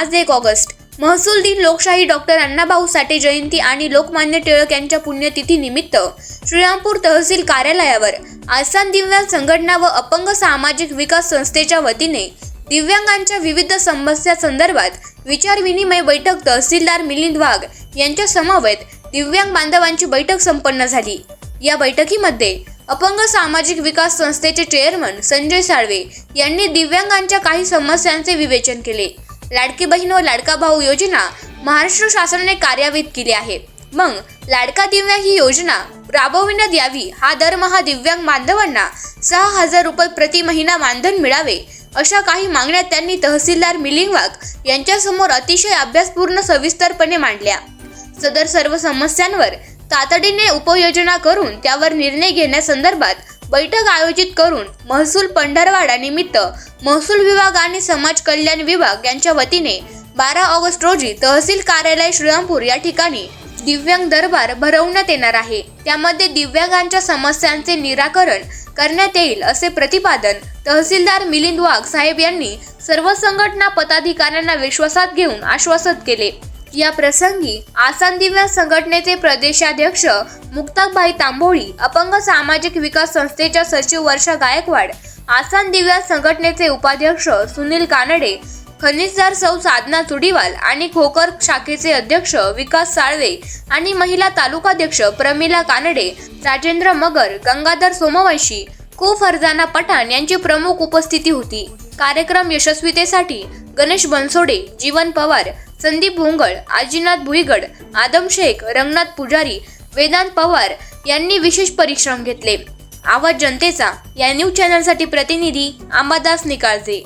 आज एक ऑगस्ट. महसूल दिन लोकशाही डॉक्टर अण्णाभाऊ साठे जयंती आणि लोकमान्य टिळक यांच्या पुण्यतिथीनिमित्त श्रीरामपूर तहसील कार्यालयावर आसाम दिव्यांग संघटना व अपंग सामाजिक विकास संस्थेच्या वतीने दिव्यांगांच्या विविध समस्या संदर्भात विचारविनिमय बैठक तहसीलदार मिलिंद वाघ यांच्या समवेत दिव्यांग बांधवांची बैठक संपन्न झाली. या बैठकीमध्ये अपंग सामाजिक विकास संस्थेचे चेअरमन संजय साळवे यांनी दिव्यांगांच्या काही समस्यांचे विवेचन केले. लाडकी बहीण व लाडका भाऊ योजना महाराष्ट्र शासनाने कार्यान्वित केली आहे. मग लाडका दिव्यांग ही योजना राबविण्यात यावी हा दरमहा दिव्यांग बांधवांना सहा हजार रुपये प्रति महिना मानधन मिळावे अशा काही मागण्या त्यांनी तहसीलदार मिलिंग वाघ यांच्यासमोर अतिशय अभ्यासपूर्ण सविस्तरपणे मांडल्या. सदर सर्व समस्यांवर तातडीने उपाययोजना करून त्यावर निर्णय घेण्यासंदर्भात बैठक आयोजित करून महसूल पंढरवाडा निमित्त महसूल विभाग आणि समाज कल्याण विभाग यांच्या वतीने बारा ऑगस्ट रोजी तहसील कार्यालय श्रीरामपूर या ठिकाणी दिव्यांग दरबार भरवण्यात येणार आहे. त्यामध्ये दिव्यांगांच्या समस्यांचे निराकरण करण्यात येईल असे प्रतिपादन तहसीलदार मिलिंद वाघ साहेब यांनी सर्व संघटना पदाधिकाऱ्यांना विश्वासात घेऊन आश्वासन केले. या प्रसंगी आसाम दिव्यांग संघटनेचे प्रदेशाध्यक्ष मुक्ताबाई तांबोळी अपंग सामाजिक विकास संस्थेच्या सचिव वर्षा गायकवाड आसाम दिव्यांग संघटनेचे उपाध्यक्ष सुनील कानडे खनिजदार सौ साधना चुडीवाल आणि खोकर शाखेचे अध्यक्ष विकास साळवे आणि महिला तालुकाध्यक्ष प्रमिला कानडे राजेंद्र मगर गंगाधर सोमवंशी को फरजाना पठाण यांची प्रमुख उपस्थिती होती. कार्यक्रम यशस्वीतेसाठी गणेश बनसोडे जीवन पवार संदीप भोंगळ आजीनाथ भुईगड आदम शेख रंगनाथ पुजारी वेदांत पवार यांनी विशेष परिश्रम घेतले. आवाज जनतेचा या न्यूज चॅनलसाठी प्रतिनिधी अंबादास निकाळजे.